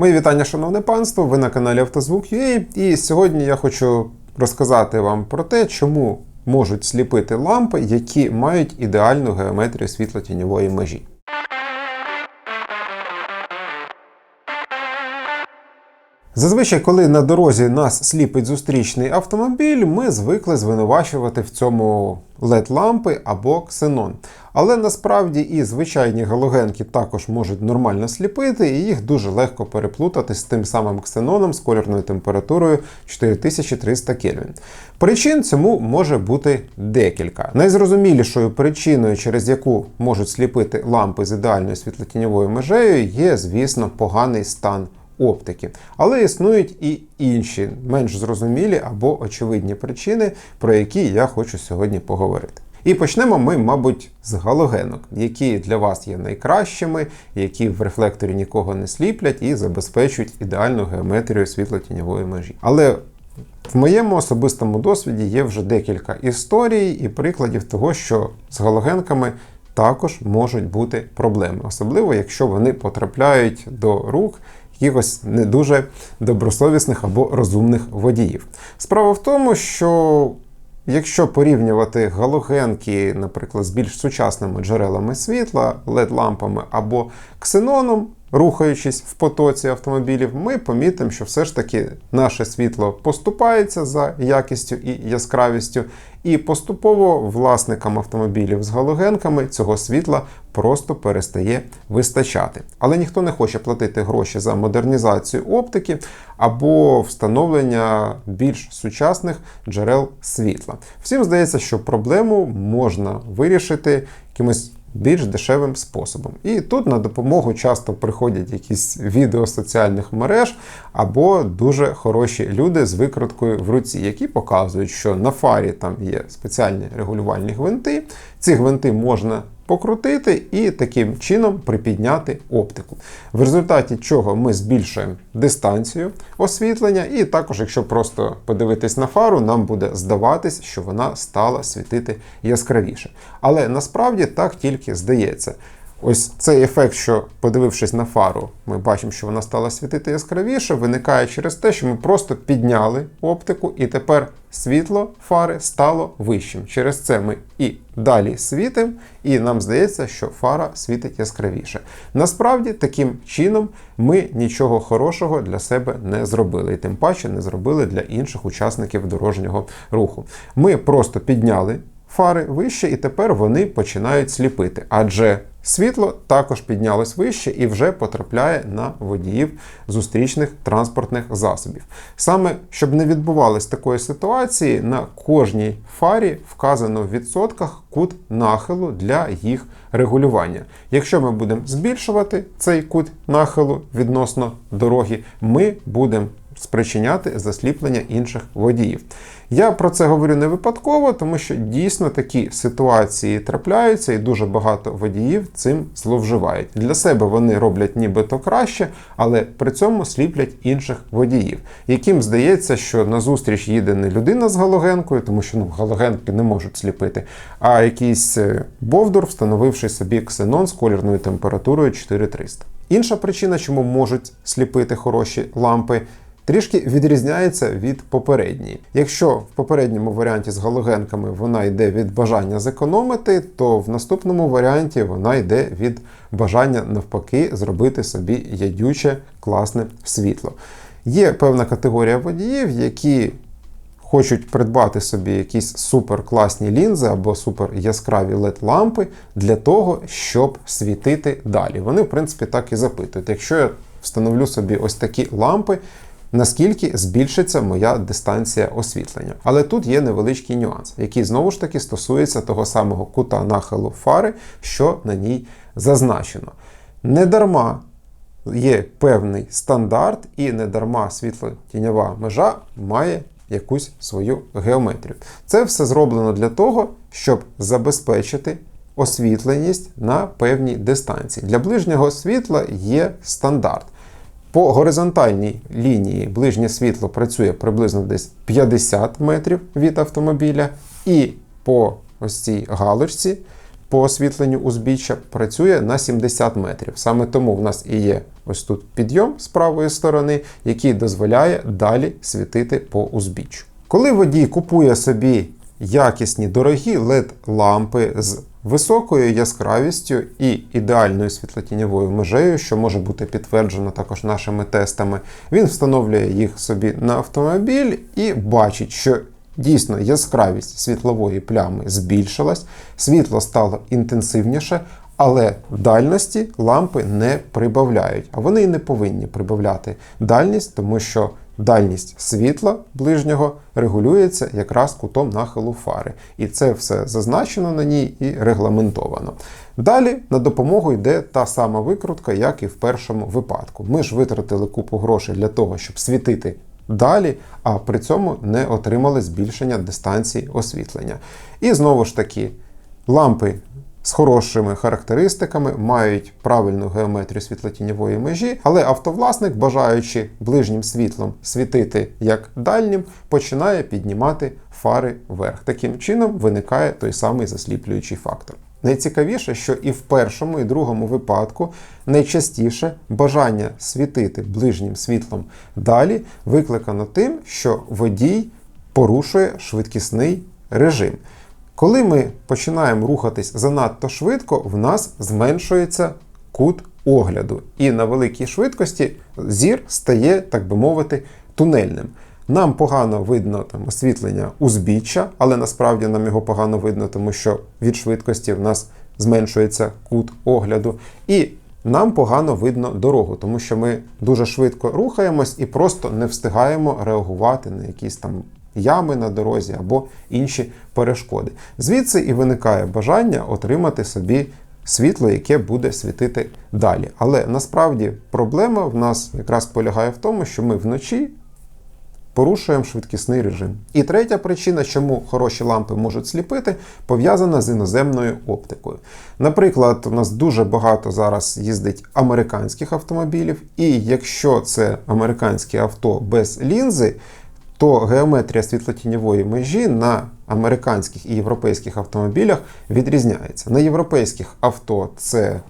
Мої вітання, шановне панство! Ви на каналі Автозвук.ua і сьогодні я хочу розказати вам про те, чому можуть сліпити лампи, які мають ідеальну геометрію світло-тіньової межі. Зазвичай, коли на дорозі нас сліпить зустрічний автомобіль, ми звикли звинувачувати в цьому LED-лампи або ксенон. Але насправді і звичайні галогенки також можуть нормально сліпити, і їх дуже легко переплутати з тим самим ксеноном з кольорною температурою 4300 Кельвін. Причин цьому може бути декілька. Найзрозумілішою причиною, через яку можуть сліпити лампи з ідеальною світлотіньовою межею, є, звісно, поганий стан оптики. Але існують і інші, менш зрозумілі або очевидні причини, про які я хочу сьогодні поговорити. І почнемо ми, мабуть, з галогенок, які для вас є найкращими, які в рефлекторі нікого не сліплять і забезпечують ідеальну геометрію світло-тіньової межі. Але в моєму особистому досвіді є вже декілька історій і прикладів того, що з галогенками також можуть бути проблеми, особливо якщо вони потрапляють до рук якихось не дуже добросовісних або розумних водіїв. Справа в тому, що якщо порівнювати галогенки, наприклад, з більш сучасними джерелами світла, LED-лампами або ксеноном, рухаючись в потоці автомобілів, ми помітимо, що все ж таки наше світло поступається за якістю і яскравістю, і поступово власникам автомобілів з галогенками цього світла просто перестає вистачати. Але ніхто не хоче платити гроші за модернізацію оптики або встановлення більш сучасних джерел світла. Всім здається, що проблему можна вирішити якимось більш дешевим способом. І тут на допомогу часто приходять якісь відео соціальних мереж або дуже хороші люди з викруткою в руці, які показують, що на фарі там є спеціальні регулювальні гвинти. Ці гвинти можна покрутити і таким чином припідняти оптику. В результаті чого ми збільшуємо дистанцію освітлення, і також, якщо просто подивитись на фару, нам буде здаватись, що вона стала світити яскравіше. Але насправді так тільки здається. Ось цей ефект, що подивившись на фару, ми бачимо, що вона стала світити яскравіше, виникає через те, що ми просто підняли оптику, і тепер світло фари стало вищим. Через це ми і далі світимо, і нам здається, що фара світить яскравіше. Насправді, таким чином ми нічого хорошого для себе не зробили, і тим паче не зробили для інших учасників дорожнього руху. Ми просто підняли фари вище, і тепер вони починають сліпити. Адже світло також піднялось вище і вже потрапляє на водіїв зустрічних транспортних засобів. Саме щоб не відбувалось такої ситуації, на кожній фарі вказано в відсотках кут нахилу для їх регулювання. Якщо ми будемо збільшувати цей кут нахилу відносно дороги, ми будемо спричиняти засліплення інших водіїв. Я про це говорю не випадково, тому що дійсно такі ситуації трапляються, і дуже багато водіїв цим зловживають. Для себе вони роблять нібито краще, але при цьому сліплять інших водіїв, яким здається, що назустріч їде не людина з галогенкою, тому що ну, галогенки не можуть сліпити, а якийсь е, бовдур, встановивши собі ксенон з колірною температурою 4300. Інша причина, чому можуть сліпити хороші лампи трішки відрізняється від попередньої. Якщо в попередньому варіанті з галогенками вона йде від бажання зекономити, то в наступному варіанті вона йде від бажання навпаки зробити собі ядюче класне світло. Є певна категорія водіїв, які хочуть придбати собі якісь супер класні лінзи або супер яскраві led лампи для того, щоб світити далі. Вони, в принципі, так і запитують. Якщо я встановлю собі ось такі лампи, наскільки збільшиться моя дистанція освітлення. Але тут є невеличкий нюанс, який знову ж таки стосується того самого кута нахилу фари, що на ній зазначено. Недарма є певний стандарт, і недарма світло-тіньова межа має якусь свою геометрію. Це все зроблено для того, щоб забезпечити освітленість на певній дистанції. Для ближнього світла є стандарт. По горизонтальній лінії ближнє світло працює приблизно десь 50 метрів від автомобіля, і по ось цій галочці по освітленню узбіччя працює на 70 метрів. Саме тому в нас і є ось тут підйом з правої сторони, який дозволяє далі світити по узбіччю. Коли водій купує собі якісні дорогі LED-лампи з високою яскравістю і ідеальною світлотіньовою межею, що може бути підтверджено також нашими тестами, він встановлює їх собі на автомобіль і бачить, що дійсно яскравість світлової плями збільшилась, світло стало інтенсивніше. Але дальності лампи не прибавляють, а вони і не повинні прибавляти дальність, тому що дальність світла ближнього регулюється якраз кутом нахилу фари. І це все зазначено на ній і регламентовано. Далі на допомогу йде та сама викрутка, як і в першому випадку. Ми ж витратили купу грошей для того, щоб світити далі, а при цьому не отримали збільшення дистанції освітлення. І знову ж таки, лампи з хорошими характеристиками, мають правильну геометрію світлотіньової межі, але автовласник, бажаючи ближнім світлом світити як дальнім, починає піднімати фари вверх. Таким чином виникає той самий засліплюючий фактор. Найцікавіше, що і в першому, і другому випадку найчастіше бажання світити ближнім світлом далі викликано тим, що водій порушує швидкісний режим. Коли ми починаємо рухатись занадто швидко, в нас зменшується кут огляду. І на великій швидкості зір стає, так би мовити, тунельним. Нам погано видно там освітлення узбіччя, але насправді нам його погано видно, тому що від швидкості в нас зменшується кут огляду. І нам погано видно дорогу, тому що ми дуже швидко рухаємось і просто не встигаємо реагувати на якісь там ями на дорозі або інші перешкоди. Звідси і виникає бажання отримати собі світло, яке буде світити далі. Але насправді проблема в нас якраз полягає в тому, що ми вночі. Порушуємо швидкісний режим. І третя причина, чому хороші лампи можуть сліпити, пов'язана з іноземною оптикою. Наприклад, у нас дуже багато зараз їздить американських автомобілів, і якщо це американське авто без лінзи, то геометрія світлотіньової межі на американських і європейських автомобілях відрізняється. На європейських авто це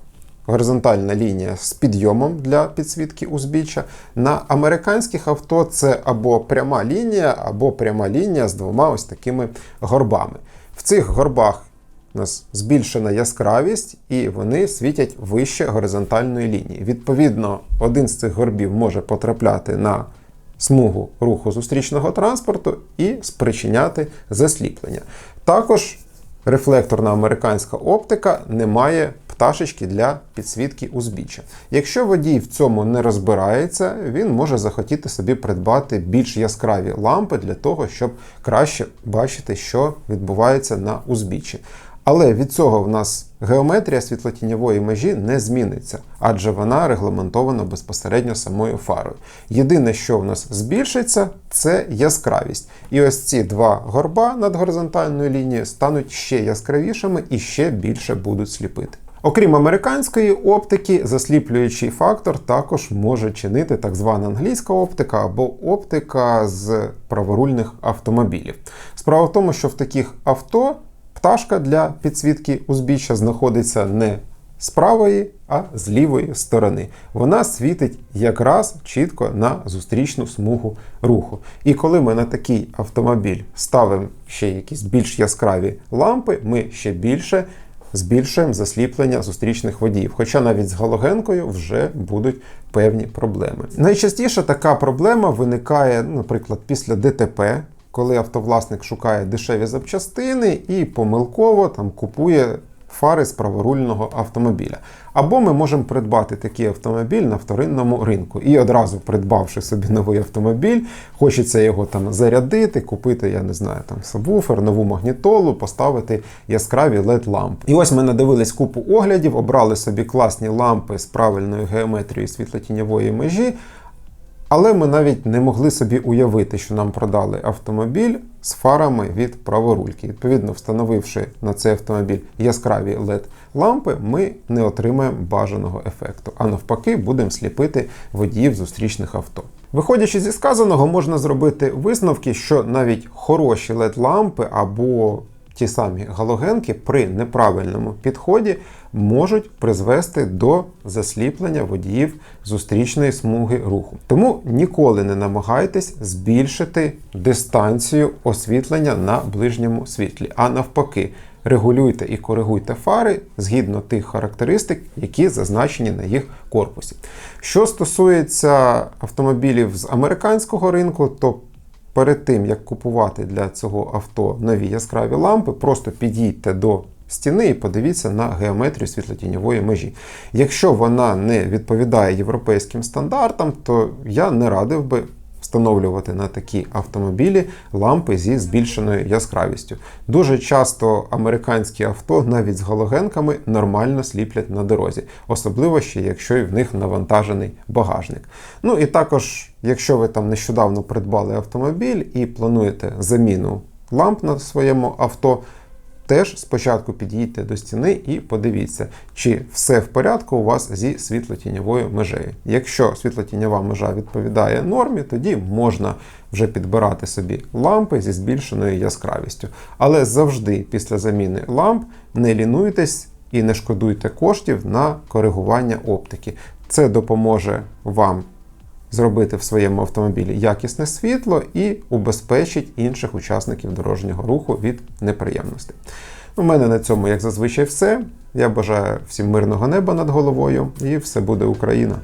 горизонтальна лінія з підйомом для підсвітки узбіччя. На американських авто це або пряма лінія, або пряма лінія з двома ось такими горбами. В цих горбах у нас збільшена яскравість, і вони світять вище горизонтальної лінії. Відповідно, один з цих горбів може потрапляти на смугу руху зустрічного транспорту і спричиняти засліплення. Також рефлекторна американська оптика не має пташечки для підсвітки узбіччя. Якщо водій в цьому не розбирається, він може захотіти собі придбати більш яскраві лампи для того, щоб краще бачити, що відбувається на узбіччі. Але від цього в нас геометрія світлотіньової межі не зміниться, адже вона регламентована безпосередньо самою фарою. Єдине, що в нас збільшиться, це яскравість. І ось ці два горба над горизонтальною лінією стануть ще яскравішими і ще більше будуть сліпити. Окрім американської оптики, засліплюючий фактор також може чинити так звана англійська оптика або оптика з праворульних автомобілів. Справа в тому, що в таких авто пташка для підсвітки узбіччя знаходиться не з правої, а з лівої сторони. Вона світить якраз чітко на зустрічну смугу руху. І коли ми на такий автомобіль ставимо ще якісь більш яскраві лампи, ми ще більше збільшуємо засліплення зустрічних водіїв. Хоча навіть з галогенкою вже будуть певні проблеми. Найчастіше така проблема виникає, наприклад, після ДТП. Коли автовласник шукає дешеві запчастини і помилково там купує фари з праворульного автомобіля. Або ми можемо придбати такий автомобіль на вторинному ринку. І одразу придбавши собі новий автомобіль, хочеться його там зарядити, купити, я не знаю, там сабвуфер, нову магнітолу, поставити яскраві led лампи. І ось ми надивились купу оглядів, обрали собі класні лампи з правильною геометрією світлотіньової межі. Але ми навіть не могли собі уявити, що нам продали автомобіль з фарами від праворульки. Відповідно, встановивши на цей автомобіль яскраві led лампи, ми не отримаємо бажаного ефекту, а навпаки, будемо сліпити водіїв зустрічних авто. Виходячи зі сказаного, можна зробити висновки, що навіть хороші led лампи або ті самі галогенки при неправильному підході можуть призвести до засліплення водіїв зустрічної смуги руху. Тому ніколи не намагайтесь збільшити дистанцію освітлення на ближньому світлі, а навпаки. Регулюйте і коригуйте фари згідно тих характеристик, які зазначені на їх корпусі. Що стосується автомобілів з американського ринку, то перед тим як купувати для цього авто нові яскраві лампи, просто підійдьте до стіни і подивіться на геометрію світлотіньової межі. Якщо вона не відповідає європейським стандартам, то я не радив би встановлювати на такі автомобілі лампи зі збільшеною яскравістю. Дуже часто американські авто навіть з галогенками нормально сліплять на дорозі, особливо ще якщо в них навантажений багажник. Ну і також, якщо ви там нещодавно придбали автомобіль і плануєте заміну ламп на своєму авто. Теж спочатку підійдьте до стіни і подивіться, чи все в порядку у вас зі світлотіньовою межею. Якщо світлотіньова межа відповідає нормі, тоді можна вже підбирати собі лампи зі збільшеною яскравістю. Але завжди після заміни ламп не лінуйтесь і не шкодуйте коштів на коригування оптики. Це допоможе вам зробити в своєму автомобілі якісне світло і убезпечить інших учасників дорожнього руху від неприємностей. У мене на цьому, як зазвичай, все. Я бажаю всім мирного неба над головою, і все буде Україна!